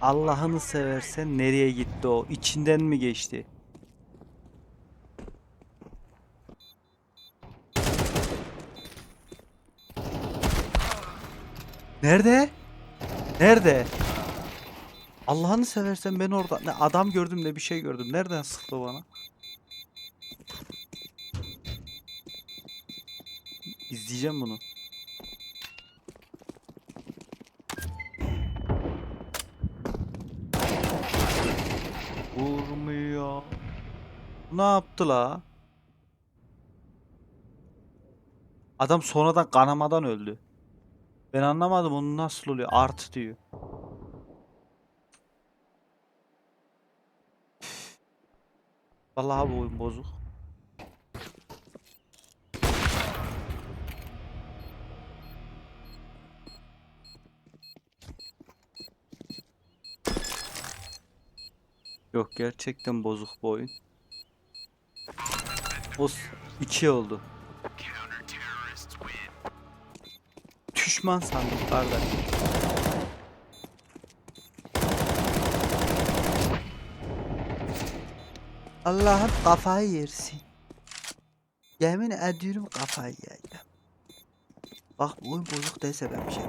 Allah'ını seversen nereye gitti o? İçinden mi geçti? Nerede? Nerede? Allah'ını seversen ben orada ne adam gördüm ne bir şey gördüm. Nereden sıktı bana? İzleyeceğim bunu. Vurmuyor. Ne yaptı la? Adam sonradan kanamadan öldü. Ben anlamadım onu nasıl oluyor. Artı diyor. Vallahi bu oyun bozuk. Yok gerçekten bozuk bu oyun. Os 2 oldu. Düşman sandım kardeş. Allah'ım kafayı yersin. Yemin ediyorum kafayı yiyeceğim. Bak bu oyun bozuk değilse ben bir şey.